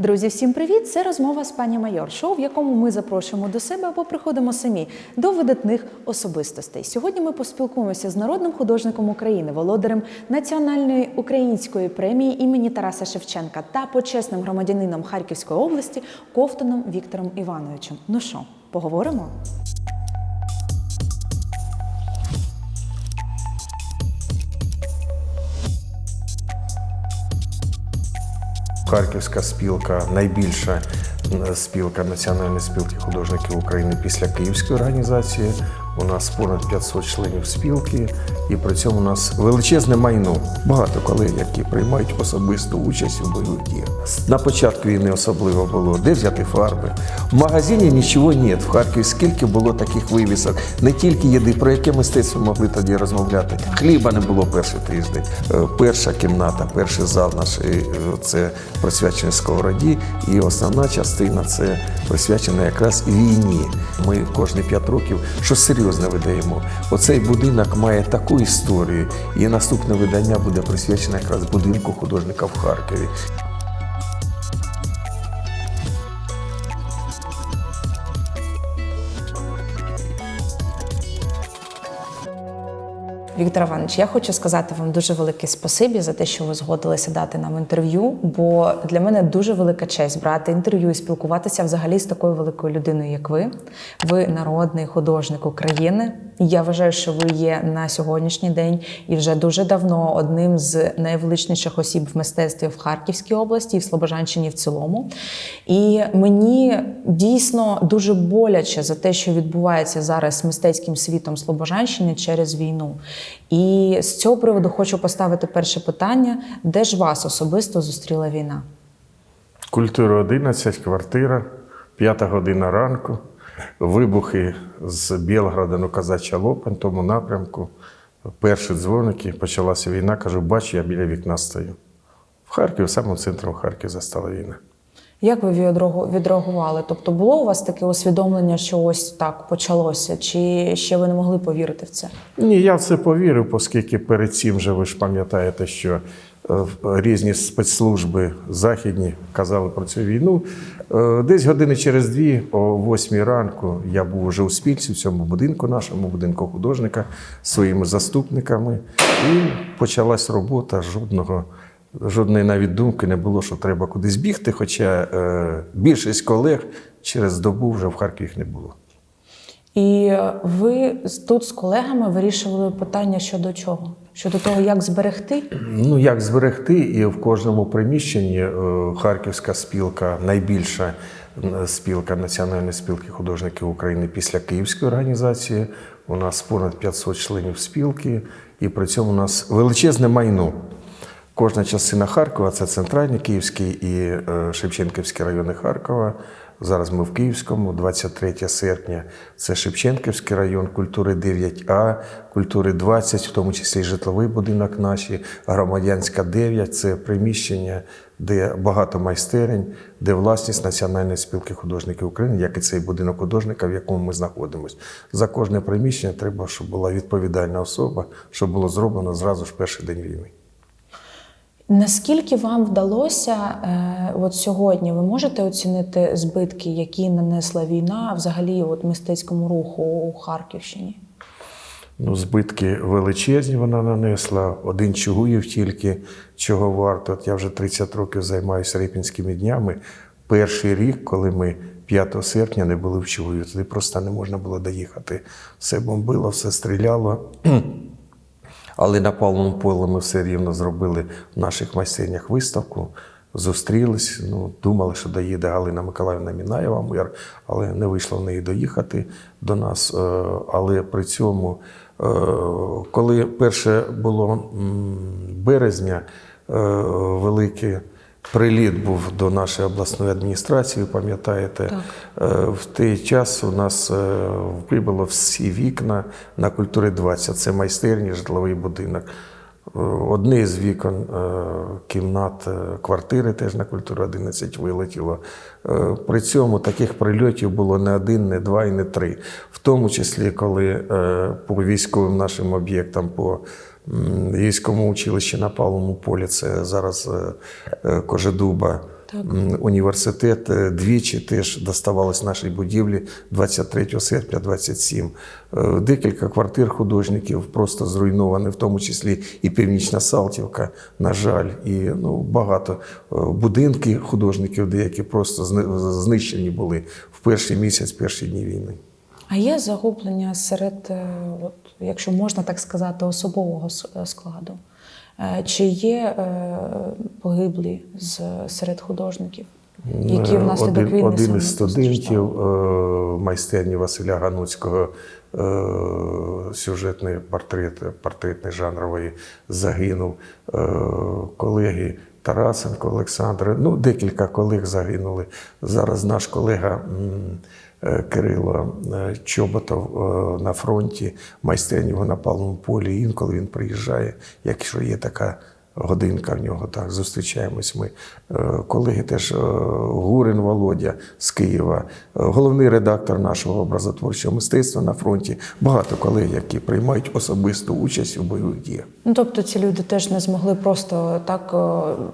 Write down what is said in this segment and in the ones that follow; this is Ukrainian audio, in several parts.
Друзі, всім привіт! Це розмова з пані майор, шоу, в якому ми запрошуємо до себе або приходимо самі до видатних особистостей. Сьогодні ми поспілкуємося з народним художником України, володарем національної української премії імені Тараса Шевченка та почесним громадянином Харківської області Ковтуном Віктором Івановичем. Ну що, поговоримо? Харківська спілка найбільша спілка Національної спілки художників України після Київської організації. У нас понад 500 членів спілки, і при цьому у нас величезне майно. Багато колег, які приймають особисту участь у бойових діях. На початку війни особливо було де взяти фарби. В магазині нічого нет. В Харкові скільки було таких вивісок, не тільки їди, про яке мистецтво могли тоді розмовляти. Хліба не було перший тиждень. Е, Перша кімната, перший зал наш е, це присвячений сковороді, і основна частина це присвячена якраз війні. Ми кожні п'ять років щось серйозне видаємо. Оцей будинок має таку історію, і наступне видання буде присвячене якраз будинку художника в Харкові. Віктор Іванович, я хочу сказати вам дуже велике спасибі за те, що ви згодилися дати нам інтерв'ю. Бо для мене дуже велика честь брати інтерв'ю і спілкуватися взагалі з такою великою людиною, як ви. Ви народний художник України. Я вважаю, що ви є на сьогоднішній день і вже дуже давно одним з найвеличніших осіб в мистецтві в Харківській області і в Слобожанщині в цілому. І мені дійсно дуже боляче за те, що відбувається зараз з мистецьким світом Слобожанщини через війну. І з цього приводу хочу поставити перше питання: де ж вас особисто зустріла війна? Культура 11, квартира, п'ята година ранку. Вибухи з Білграда на Казача Лопань, тому напрямку. Перші дзвоники, почалася війна. Кажу, бачу, я біля вікна стою. В Харкові, самому центру Харкова застала війна. Як ви відреагували? Тобто було у вас таке усвідомлення, що ось так почалося, чи ще ви не могли повірити в це? Ні, я в це повірив, оскільки перед цим же ви ж пам'ятаєте, що е, різні спецслужби західні казали про цю війну. Е, Десь години через дві, о восьмій ранку, я був уже у спільці в цьому будинку, нашому будинку художника, своїми заступниками, і почалась робота жодного. Жодної навіть думки не було, що треба кудись бігти, хоча е, більшість колег через добу вже в Харкові їх не було. І ви тут з колегами вирішували питання щодо чого? Щодо того, як зберегти? Ну, як зберегти, і в кожному приміщенні е, Харківська спілка найбільша спілка Національної спілки художників України після Київської організації. У нас понад 500 членів спілки, і при цьому у нас величезне майно. Кожна частина Харкова це центральний Київський і е, Шевченківський райони Харкова. Зараз ми в Київському, 23 серпня. Це Шевченківський район, культури 9А, культури 20, в тому числі і житловий будинок наші, громадянська 9 це приміщення, де багато майстерень, де власність Національної спілки художників України, як і цей будинок художника, в якому ми знаходимося. За кожне приміщення треба, щоб була відповідальна особа, щоб було зроблено зразу ж перший день війни. Наскільки вам вдалося е, от сьогодні? Ви можете оцінити збитки, які нанесла війна взагалі от мистецькому руху у Харківщині? Ну, збитки величезні вона нанесла. Один Чугуїв тільки чого варто. От я вже 30 років займаюся Рипінськими днями. Перший рік, коли ми 5 серпня не були в Чугуєві, туди просто не можна було доїхати. Все бомбило, все стріляло. Але на палому полі ми все рівно зробили в наших майстернях виставку. Зустрілись, ну, думали, що доїде Галина Миколаївна Мінаєва, мир, але не вийшло в неї доїхати до нас. Е, Але при цьому, е, коли перше було березня, е, великий приліт був до нашої обласної адміністрації, пам'ятаєте, Е, в той час у нас е, вибило всі вікна на культурі 20. Це майстерні, житловий будинок. Е, Одне з вікон кімнат квартири теж на культуру 11 вилетіло. При цьому таких прильотів було не один, не два і не три. В тому числі, коли по військовим нашим об'єктам, по військовому училищі на Павловому полі, це зараз е, е, Кожедуба, м, університет е, двічі теж доставалось нашій будівлі 23 серпня 27. Е, Декілька квартир художників просто зруйновані, в тому числі і Північна Салтівка, на жаль, і ну, багато будинки художників, деякі просто знищені були в перший місяць, перші дні війни. А є загублення серед, е, от, якщо можна так сказати, особового е, складу? Е, Чи є погиблі з, серед художників, які внаслідок один, війни один із студентів майстерні Василя Гануцького сюжетний портрет, портретний жанровий загинув. Колеги Тарасенко, Олександр, ну декілька колег загинули. Зараз наш колега. Е, Кирило е, Чоботов е, на фронті, майстерні його на палому полі. Інколи він приїжджає, якщо є така годинка в нього, так зустрічаємось ми. Е, Колеги теж е, Гурин Володя з Києва, е, головний редактор нашого образотворчого мистецтва на фронті. Багато колег, які приймають особисту участь у бойових діях. Ну, тобто ці люди теж не змогли просто так,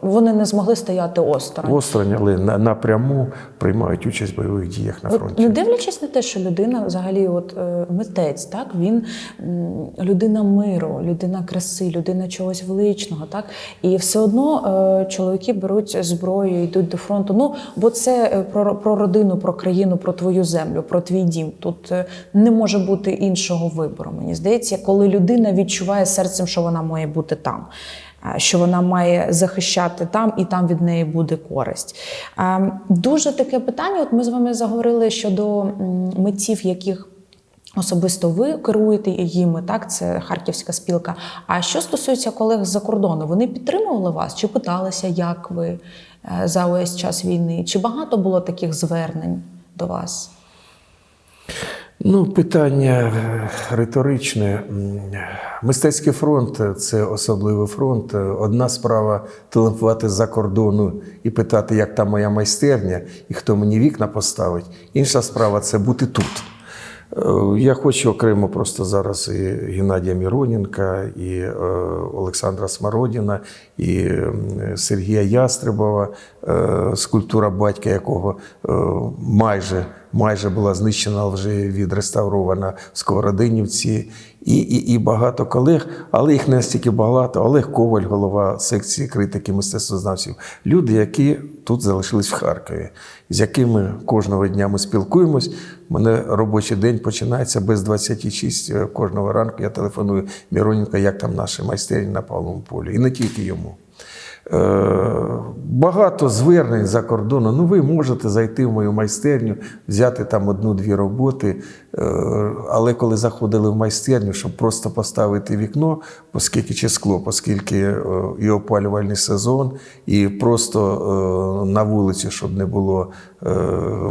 вони не змогли стояти осторонь. Осторонь, але на- напряму приймають участь в бойових діях на фронті. не дивлячись на те, що людина взагалі, от митець, так він людина миру, людина краси, людина чогось величного, так і все одно е, чоловіки беруть зброю, йдуть до фронту. Ну бо це е, про, про родину, про країну, про твою землю, про твій дім. Тут е, не може бути іншого вибору. Мені здається, коли людина відчуває серцем, що вона має бути там. Що вона має захищати там, і там від неї буде користь. Е, Дуже таке питання. От ми з вами заговорили щодо митців, яких особисто ви керуєте їми, так це харківська спілка. А що стосується колег з-за кордону, вони підтримували вас чи питалися, як ви е, за увесь час війни? Чи багато було таких звернень до вас? Ну, питання е, риторичне. Мистецький фронт е, це особливий фронт. Одна справа телефонувати з-за кордону і питати, як там моя майстерня, і хто мені вікна поставить. Інша справа це бути тут. Е, Я хочу окремо просто зараз і Геннадія Міроненка, і е, Олександра Смородіна, і Сергія Ястребова, е, скульптура батька якого майже, майже була знищена, вже відреставрована в Сковородинівці, і, і, і багато колег, але їх не стільки багато. Олег Коваль, голова секції критики мистецтвознавців. Люди, які тут залишились в Харкові, з якими кожного дня ми спілкуємось. Мене робочий день починається без 26 е, кожного ранку. Я телефоную Міроненко, як там наші майстерні на Павловому полі. І не тільки йому. Е, Багато звернень за кордону. Ну, ви можете зайти в мою майстерню, взяти там одну-дві роботи. Е, Але коли заходили в майстерню, щоб просто поставити вікно, оскільки чи скло, оскільки е, і опалювальний сезон, і просто на вулиці, щоб не було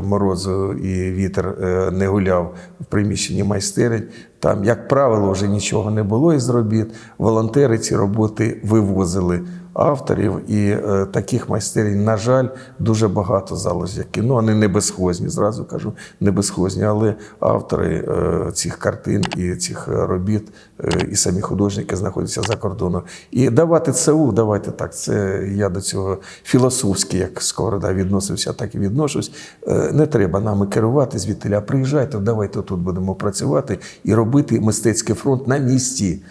морозу і вітер не гуляв в приміщенні майстерень. Там, як правило, вже нічого не було із робіт. Волонтери ці роботи вивозили авторів, і е, таких майстерень, на жаль, дуже багато залежить. які, Ну, вони не безхозні, зразу кажу, не безхозні, але автори е, цих картин і цих робіт, е, і самі художники знаходяться за кордоном. І давати ЦУ, давайте так, це я до цього філософськи, як Сковорода відносився, так і відношусь. Не треба нами керувати звідтиля. Приїжджайте, давайте тут будемо працювати і робити мистецький фронт на місці.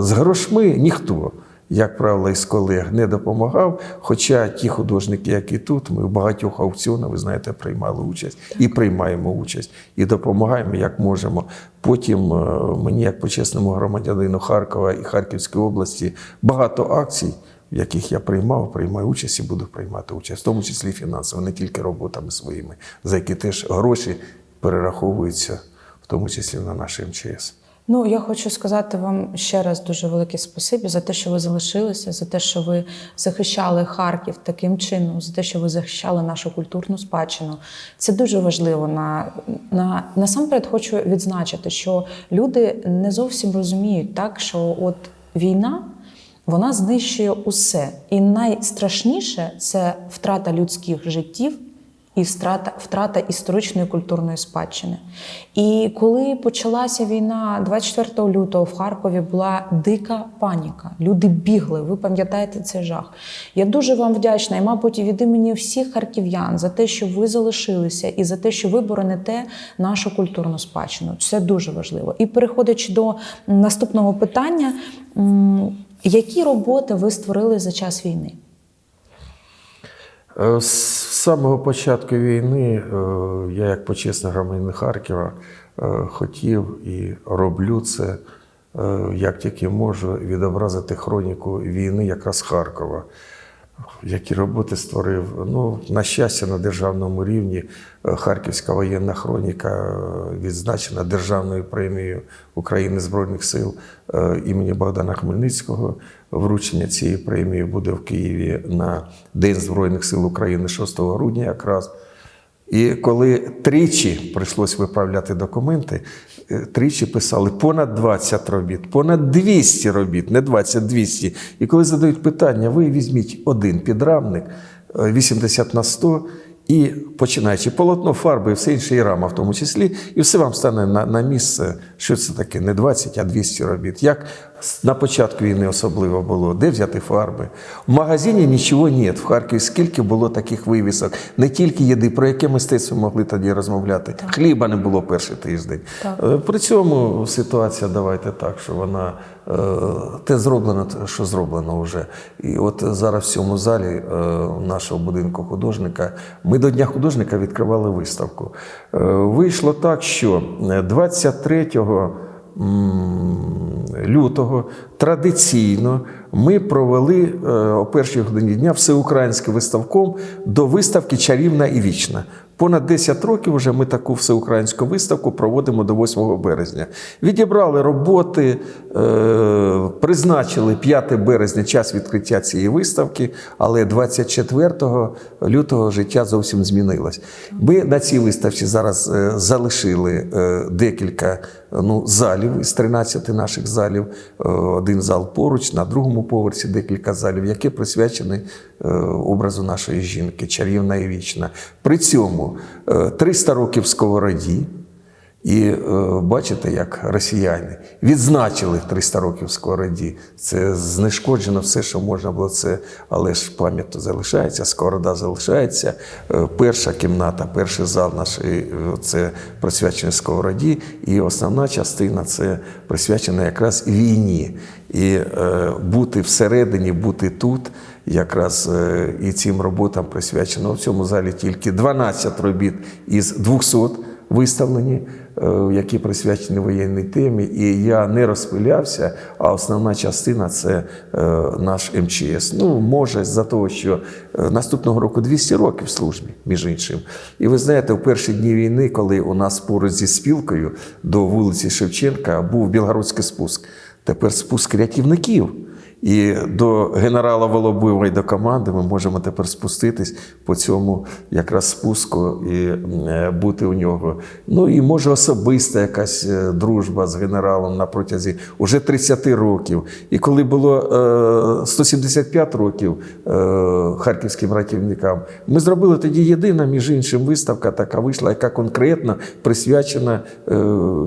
З грошми ніхто як правило, із колег не допомагав. Хоча ті художники, які тут, ми в багатьох аукціонах, ви знаєте, приймали участь і приймаємо участь, і допомагаємо як можемо. Потім е, мені, як почесному громадянину Харкова і Харківської області, багато акцій. В яких я приймав, приймаю участь і буду приймати участь, в тому числі фінансово, не тільки роботами своїми, за які теж гроші перераховуються, в тому числі на наше МЧС. Ну, я хочу сказати вам ще раз дуже велике спасибі за те, що ви залишилися, за те, що ви захищали Харків таким чином, за те, що ви захищали нашу культурну спадщину. Це дуже важливо. На, на, насамперед хочу відзначити, що люди не зовсім розуміють, так, що от війна. Вона знищує усе. І найстрашніше це втрата людських життів і втрата, втрата історичної культурної спадщини. І коли почалася війна 24 лютого в Харкові була дика паніка. Люди бігли. Ви пам'ятаєте цей жах. Я дуже вам вдячна, і, мабуть, від імені всіх харків'ян за те, що ви залишилися, і за те, що ви бороните нашу культурну спадщину. Це дуже важливо. І переходячи до наступного питання, які роботи ви створили за час війни? Самого початку війни е, я, як почесний громадянин Харкова, е, хотів і роблю це, е, як тільки можу, відобразити хроніку війни якраз Харкова. Які роботи створив. Ну, на щастя, на державному рівні Харківська воєнна хроніка відзначена державною премією України Збройних сил імені Богдана Хмельницького. Вручення цієї премії буде в Києві на День Збройних сил України 6 грудня якраз. І коли тричі прийшлось виправляти документи, е, тричі писали понад 20 робіт, понад 200 робіт, не 20, 200. І коли задають питання, ви візьміть один підрамник е, 80 на 100 і починаючи полотно, фарби все інше, і рама в тому числі, і все вам стане на, на місце, що це таке, не 20, а 200 робіт. Як на початку війни особливо було, де взяти фарби. В магазині нічого ні. В Харкові скільки було таких вивісок, не тільки їди, про яке мистецтво могли тоді розмовляти. Хліба не було перший тиждень. Так. Е, При цьому ситуація, давайте так, що вона е, те зроблено, що зроблено вже. І от зараз в цьому залі е, нашого будинку художника ми до Дня художника відкривали виставку. Вийшло так, що 23 м, лютого традиційно ми провели е, о першій годині дня всеукраїнський виставком до виставки Чарівна і вічна. Понад 10 років вже ми таку всеукраїнську виставку проводимо до 8 березня. Відібрали роботи, е, призначили 5 березня час відкриття цієї виставки, але 24 лютого життя зовсім змінилось. Ми на цій виставці зараз е, залишили декілька ну, залів із 13 наших залів. Е, Один зал поруч, на другому поверсі декілька залів, які присвячені е, образу нашої жінки, чарівна і вічна. При цьому е, 300 років сковороді. І е, бачите, як росіяни відзначили 300 років сковороді. Це знешкоджено все, що можна було це, але ж пам'ять залишається, сковорода залишається. Е, перша кімната, перший зал наш е, це присвячений сковороді, і основна частина це присвячена якраз війні. І бути всередині, бути тут. Якраз і цим роботам присвячено в цьому залі тільки 12 робіт із 200 виставлені, е, які присвячені воєнній темі. І я не розпилявся, а основна частина це е, наш МЧС. Ну, може, за того, що е, наступного року 200 років в службі, між іншим. І ви знаєте, в перші дні війни, коли у нас поруч зі спілкою до вулиці Шевченка був білгородський спуск, тепер спуск рятівників. І до генерала Волобуєва і до команди ми можемо тепер спуститись по цьому якраз спуску і е, бути у нього. Ну і може особиста якась е, дружба з генералом на протязі уже 30 років. І коли було е, 175 років е, харківським ратівникам, ми зробили тоді єдина, між іншим, виставка така вийшла, яка конкретно присвячена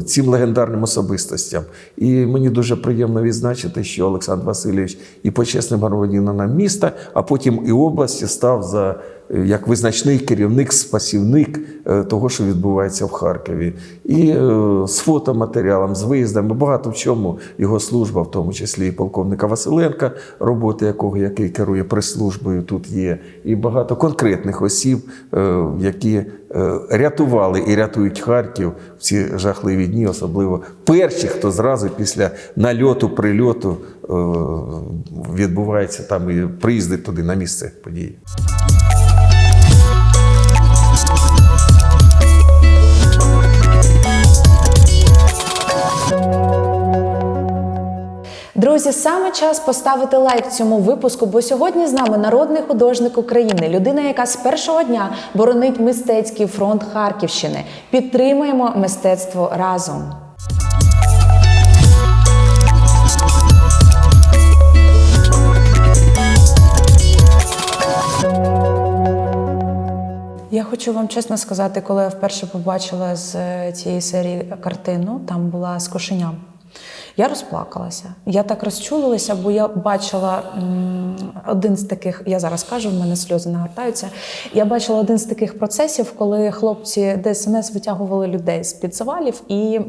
цим легендарним особистостям. І мені дуже приємно відзначити, що Олександр Васильович і почесним громадянином міста, а потім і області став за е, як визначний керівник, спасівник е, того, що відбувається в Харкові. І е, з фотоматеріалом, з виїздами, багато в чому. Його служба, в тому числі і полковника Василенка, роботи якого який керує прес-службою, тут є, і багато конкретних осіб, які рятували і рятують Харків в ці жахливі дні, особливо перші, хто зразу після нальоту, прильоту відбувається там і приїздить туди на місце події. Друзі, саме час поставити лайк цьому випуску, бо сьогодні з нами народний художник України, людина, яка з першого дня боронить мистецький фронт Харківщини. Підтримуємо мистецтво разом. Хочу вам чесно сказати, коли я вперше побачила з е, цієї серії картину, там була з кошеням. Я розплакалася. Я так розчулилася, бо я бачила один з таких, я зараз кажу, в мене сльози нагортаються. Я бачила один з таких процесів, коли хлопці ДСНС витягували людей з під завалів і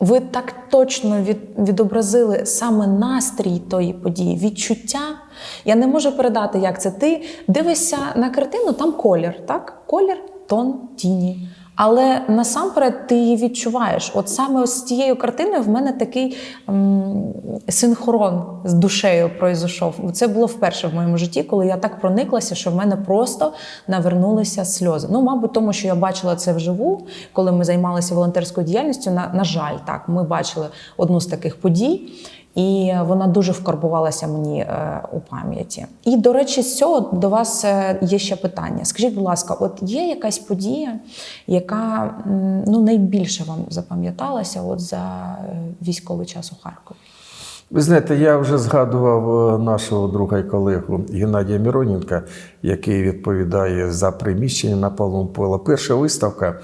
ви так точно від, відобразили саме настрій тої події, відчуття. Я не можу передати, як це. Ти дивишся на картину, там колір, так? Колір, тон, тіні. Але насамперед ти її відчуваєш. От саме з тією картиною в мене такий м, синхрон з душею пройшов. Це було вперше в моєму житті, коли я так прониклася, що в мене просто навернулися сльози. Ну, мабуть, тому що я бачила це вживу, коли ми займалися волонтерською діяльністю. На, на жаль, так, ми бачили одну з таких подій. І вона дуже вкарбувалася мені е, у пам'яті. І, до речі, з цього до вас е, є ще питання. Скажіть, будь ласка, от є якась подія, яка ну, найбільше вам запам'яталася от за е, військовий час у Харкові? Ви знаєте, я вже згадував нашого друга і колегу Геннадія Міроненка, який відповідає за приміщення на Павловому поле. Перша виставка,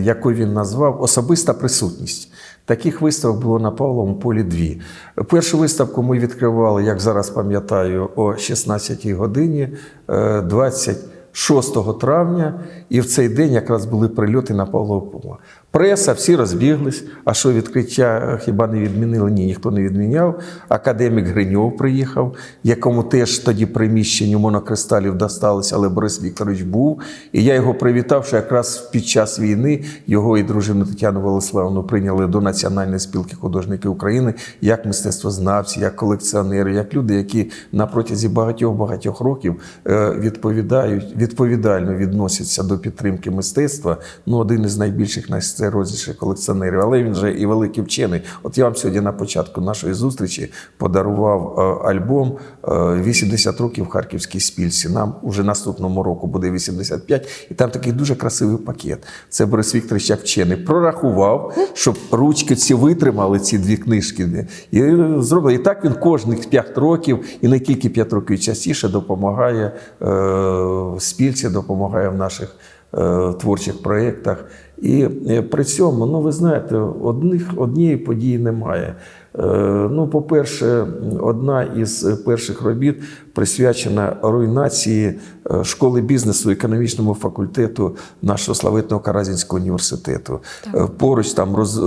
яку він назвав Особиста присутність. Таких виставок було на Павловому полі дві. Першу виставку ми відкривали, як зараз пам'ятаю, о 16 годині е, 26 травня, і в цей день якраз були прильоти на Павлове поле. Преса, всі розбіглись. А що відкриття е, хіба не відмінили? Ні, ніхто не відміняв. Академік Гриньов приїхав, якому теж тоді приміщенню монокристалів досталося, але Борис Вікторович був. І я його привітав, що якраз під час війни його і дружину Тетяну Волославну прийняли до Національної спілки художників України як мистецтвознавці, як колекціонери, як люди, які на протязі багатьох-багатьох років е, відповідають, відповідально відносяться до підтримки мистецтва. Ну, один із найбільших найсерйозніших колекціонерів, але він же і великий вчений. От я вам сьогодні на початку нашої зустрічі подарував е, альбом е, 80 років в Харківській спільці. Нам уже наступному року буде 85, і там такий дуже красивий пакет. Це Борис Вікторович як вчений прорахував, щоб ручки ці витримали ці дві книжки. І зробили. І так він кожних 5 років, і не тільки 5 років, частіше допомагає е, спільці, допомагає в наших е, творчих проєктах. І е, при цьому, ну ви знаєте, одних, однієї події немає. Е, Ну, по-перше, одна із перших робіт присвячена руйнації е, школи бізнесу економічному факультету нашого славетного Каразінського університету. Е, Поруч там роз,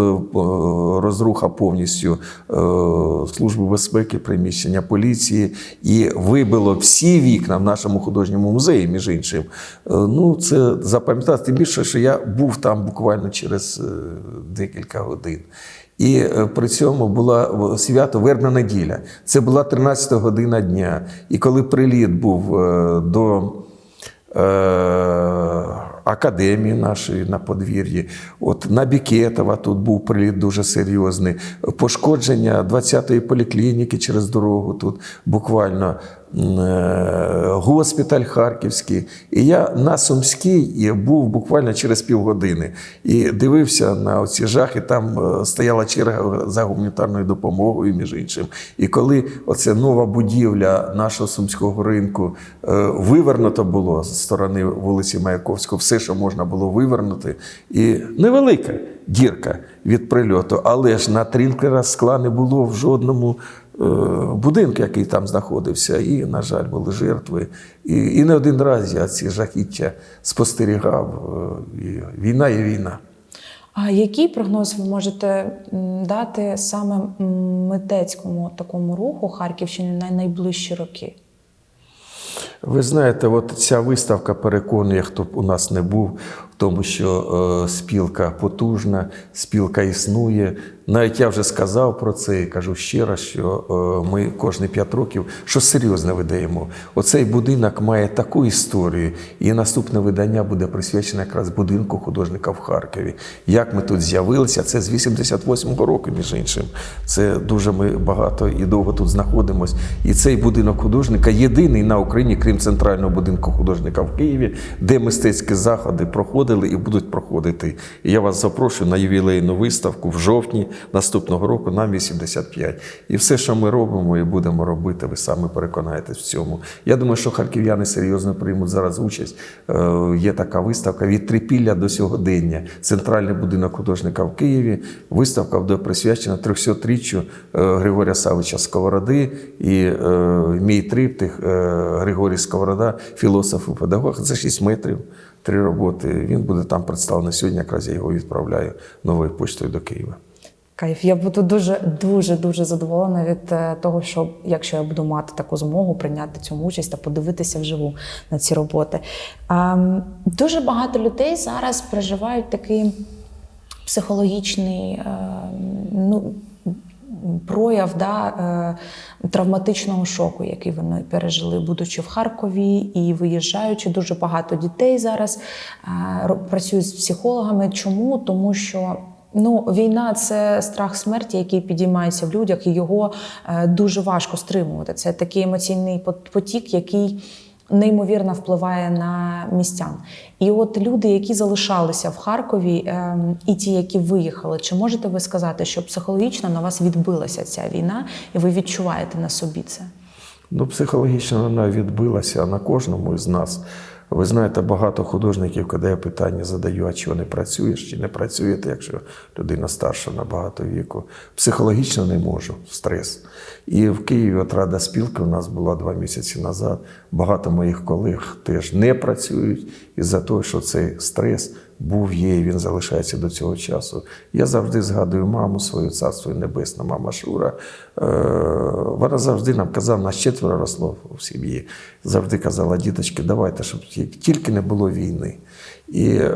розруха повністю служби безпеки, приміщення поліції, і вибило всі вікна в нашому художньому музеї, між іншим. Ну, це запам'ятати, тим більше, що я був там буквально через декілька годин. І е, при цьому була свято Вербна неділя. Це була 13 година дня. І коли приліт був е, до е, академії нашої на подвір'ї, от на Бікетова тут був приліт дуже серйозний. Пошкодження 20-ї поліклініки через дорогу тут буквально госпіталь Харківський. І я на Сумській був буквально через півгодини і дивився на ці жахи. Там е, стояла черга за гуманітарною допомогою, між іншим. І коли оце нова будівля нашого сумського ринку е, вивернуто було з сторони вулиці Маяковського, все, що можна було вивернути, і невелика дірка від прильоту, але ж на трінкера скла не було в жодному е, будинку, який там знаходився. І, на жаль, були жертви. І, і не один раз я ці жахіття спостерігав. Е, І війна є війна. А який прогноз ви можете дати саме митецькому такому руху Харківщини на найближчі роки? Ви знаєте, от ця виставка переконує, хто б у нас не був, тому, що е, спілка потужна, спілка існує. Навіть я вже сказав про це і кажу ще раз, що е, ми кожні п'ять років що серйозно видаємо. Оцей будинок має таку історію, і наступне видання буде присвячене якраз будинку художника в Харкові. Як ми тут з'явилися, це з 88-го року, між іншим. Це дуже ми багато і довго тут знаходимось. І цей будинок художника єдиний на Україні, крім центрального будинку художника в Києві, де мистецькі заходи проходили. Проходили і будуть проходити. І я вас запрошую на ювілейну виставку в жовтні наступного року на 85. І все, що ми робимо і будемо робити, ви самі переконаєтесь в цьому. Я думаю, що харків'яни серйозно приймуть зараз участь. Е, Є така виставка від трипілля до сьогодення. Центральний будинок художника в Києві. Виставка буде присвячена 300-річчю е, Григорія Савича Сковороди і е, мій триптих Григорій Сковорода, філософ і педагог. Це 6 метрів, три роботи. Він буде там представлений сьогодні. Якраз я його відправляю новою поштою до Києва. Кайф, я буду дуже дуже дуже задоволена від е, того, що якщо я буду мати таку змогу прийняти цьому участь та подивитися вживу на ці роботи. Ем, Дуже багато людей зараз переживають такий психологічний ем, ну, прояв да, е, травматичного шоку, який вони пережили, будучи в Харкові і виїжджаючи. Дуже багато дітей зараз е, працюють з психологами. Чому? Тому що. Ну, війна це страх смерті, який підіймається в людях, і його е, дуже важко стримувати. Це такий емоційний пот- потік, який неймовірно впливає на містян. І от люди, які залишалися в Харкові, ем, і ті, які виїхали, чи можете ви сказати, що психологічно на вас відбилася ця війна, і ви відчуваєте на собі це? Ну, психологічно вона відбилася на кожному із нас. Ви знаєте, багато художників, коли я питання задаю, а чи вони працюєш, чи не працюєте, якщо людина старша на багато віку. Психологічно не можу, стрес. І в Києві от рада спілки у нас була два місяці назад. Багато моїх колег теж не працюють із-за того, що цей стрес був, є, і він залишається до цього часу. Я завжди згадую маму свою, царство небесне, мама Шура. Е, Вона завжди нам казала, нас четверо росло в сім'ї. Завжди казала, діточки, давайте, щоб тільки не було війни. І е,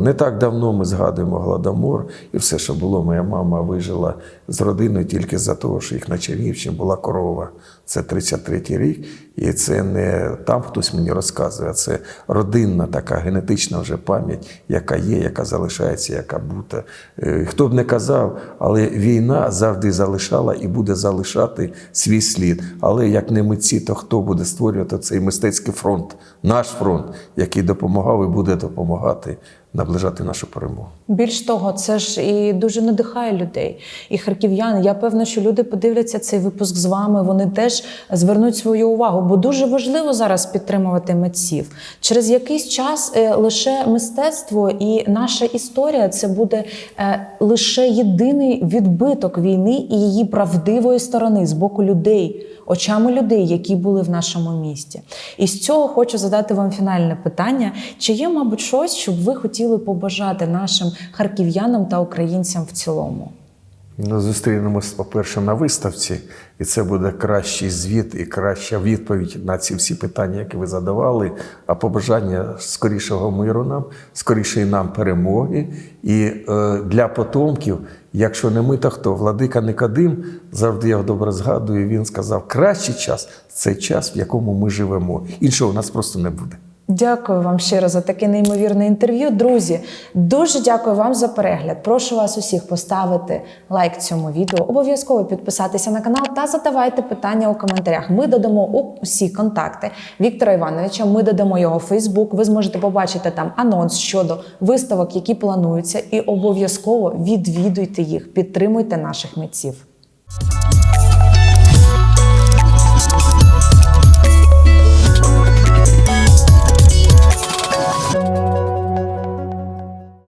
не так давно ми згадуємо Гладомор і все, що було. Моя мама вижила з родиною тільки за того, що їх на Чернігівщині була корова. Це 33-й рік. І це не там хтось мені розказує, а це родинна така генетична вже пам'ять, яка є, яка залишається, яка буде. Е, Хто б не казав, але війна завжди залишала і буде залишати свій слід. Але як не митці, то хто буде створювати цей мистецький фронт, наш фронт, який допомагав і буде допомагати наближати нашу перемогу. Більш того, це ж і дуже надихає людей. І харків'яни. Я певна, що люди подивляться цей випуск з вами. Вони теж звернуть свою увагу, бо дуже важливо зараз підтримувати митців. Через якийсь час е, лише мистецтво і наша історія це буде е, лише єдиний відбиток війни і її правдивої сторони з боку людей. Очами людей, які були в нашому місті, і з цього хочу задати вам фінальне питання: чи є, мабуть, щось, щоб ви хотіли побажати нашим харків'янам та українцям в цілому? Ну, зустрінемось, по-перше, на виставці, і це буде кращий звіт і краща відповідь на ці всі питання, які ви задавали. А побажання скорішого миру нам, скорішої нам перемоги. І е, для потомків, якщо не ми, то хто? Владика Никодим, завжди я добре згадую. Він сказав: кращий час це час, в якому ми живемо. Іншого у нас просто не буде. Дякую вам щиро за таке неймовірне інтерв'ю. Друзі, дуже дякую вам за перегляд. Прошу вас усіх поставити лайк цьому відео, обов'язково підписатися на канал та задавайте питання у коментарях. Ми додамо усі контакти Віктора Івановича. Ми додамо його Фейсбук. Ви зможете побачити там анонс щодо виставок, які плануються, і обов'язково відвідуйте їх, підтримуйте наших митців.